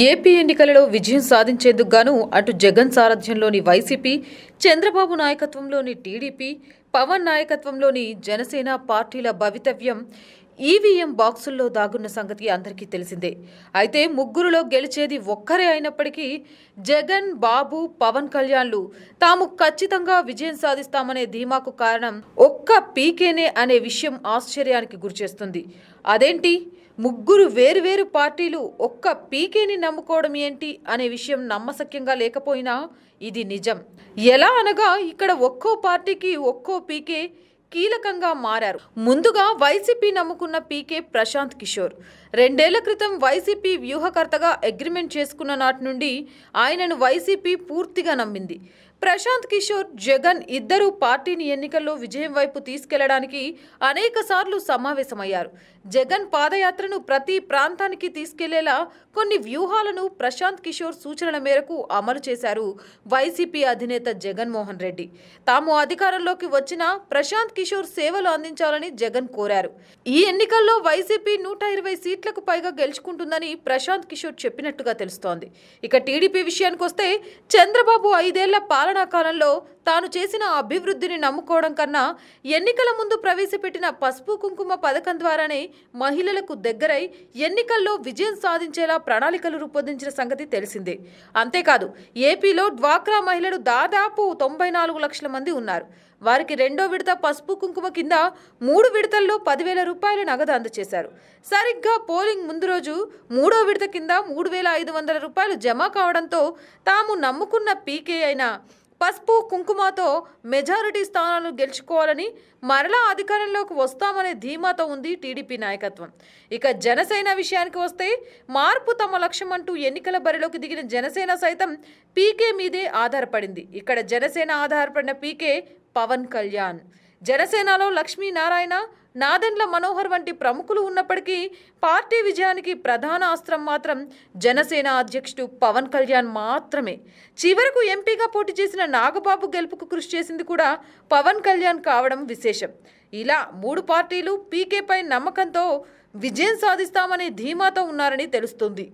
AP ఎన్నికలలో విజయం సాధించేందుకు గాను అటు జగన్ సారథ్యంలోని వైసీపీ చంద్రబాబు నాయకత్వంలోని టీడీపీ పవన్ నాయకత్వంలోని జనసేన పార్టీల భవితవ్యం ఈవీఎం బాక్సుల్లో దాగున్న సంగతి అందరికీ తెలిసిందే. అయితే ముగ్గురులో గెలిచేది ఒక్కరే అయినప్పటికీ జగన్ బాబు పవన్ కళ్యాణ్లు తాము ఖచ్చితంగా విజయం సాధిస్తామనే ధీమాకు కారణం ఒక్క పీకేనే అనే విషయం ఆశ్చర్యానికి గురిచేస్తుంది. అదేంటి? ముగ్గురు వేరువేరు పార్టీలు ఒక్క పీకేని నమ్ముకోవడం ఏంటి అనే విషయం నమ్మశక్యంగా లేకపోయినా ఇది నిజం. ఎలా అనగా ఇక్కడ ఒక్కో పార్టీకి ఒక్కో పీకే కీలకంగా మారారు. ముందుగా వైసీపీ నమ్ముకున్న పీకే ప్రశాంత్ కిషోర్. రెండేళ్ళ క్రితం వైసీపీ వ్యూహకర్తగా అగ్రిమెంట్ చేసుకున్న నాటి నుండి ఆయనను వైసీపీ పూర్తిగా నమ్మింది. ప్రశాంత్ కిషోర్ జగన్ ఇద్దరూ పార్టీని ఎన్నికల్లో విజయం వైపు తీసుకెళ్ళడానికి అనేక సార్లు సమావేశమయ్యారు. జగన్ పాదయాత్రను ప్రతి ప్రాంతానికి తీసుకెళ్ళేలా కొన్ని వ్యూహాలను ప్రశాంత్ కిషోర్ సూచనల మేరకు అమలు చేశారు వైసీపీ అధినేత జగన్మోహన్ రెడ్డి. తాము అధికారంలోకి వచ్చిన ప్రశాంత్ కిషోర్ సేవలు అందించాలని జగన్ కోరారు. ఈ ఎన్నికల్లో వైసీపీ నూట ఇరవై సీట్లకు పైగా గెలుచుకుంటుందని ప్రశాంత్ కిషోర్ చెప్పినట్టుగా తెలుస్తోంది. ఇక టీడీపీ విషయానికొస్తే చంద్రబాబు ఐదేళ్ళ పాలన కాలంలో తాను చేసిన అభివృద్ధిని నమ్ముకోవడం కన్నా ఎన్నికల ముందు ప్రవేశపెట్టిన పసుపు కుంకుమ పథకం ద్వారానే మహిళలకు దగ్గరై ఎన్నికల్లో విజయం సాధించేలా ప్రణాళికలు రూపొందించిన సంగతి తెలిసిందే. అంతేకాదు ఏపీలో డ్వాక్రా మహిళలు దాదాపు తొంభై నాలుగు లక్షల మంది ఉన్నారు. వారికి రెండో విడత పసుపు కుంకుమ కింద మూడు విడతల్లో పదివేల రూపాయల నగదు అందజేశారు. సరిగ్గా పోలింగ్ ముందు రోజు మూడో విడత కింద మూడు వేల ఐదు వందల రూపాయలు జమ కావడంతో తాము నమ్ముకున్న పీకే అయిన పసుపు కుంకుమతో మెజారిటీ స్థానాలు గెలుచుకోవాలని మరలా అధికారంలోకి వస్తామనే ధీమాతో ఉంది టీడీపీ నాయకత్వం. ఇక జనసేన విషయానికి వస్తే మార్పు తమ లక్ష్యం అంటూ ఎన్నికల బరిలోకి దిగిన జనసేన సైతం పీకే మీదే ఆధారపడింది. ఇక్కడ జనసేన ఆధారపడిన పీకే పవన్ కళ్యాణ్. జనసేనలో లక్ష్మీనారాయణ నాదెండ్ల మనోహర్ వంటి ప్రముఖులు ఉన్నప్పటికీ పార్టీ విజయానికి ప్రధాన అస్త్రం మాత్రం జనసేన అధ్యక్షుడు పవన్ కళ్యాణ్ మాత్రమే. చివరకు ఎంపీగా పోటీ చేసిన నాగబాబు గెలుపుకు కృషి చేసింది కూడా పవన్ కళ్యాణ్ కావడం విశేషం. ఇలా మూడు పార్టీలు పీకేపై నమ్మకంతో విజయం సాధిస్తామనే ధీమాతో ఉన్నారని తెలుస్తుంది.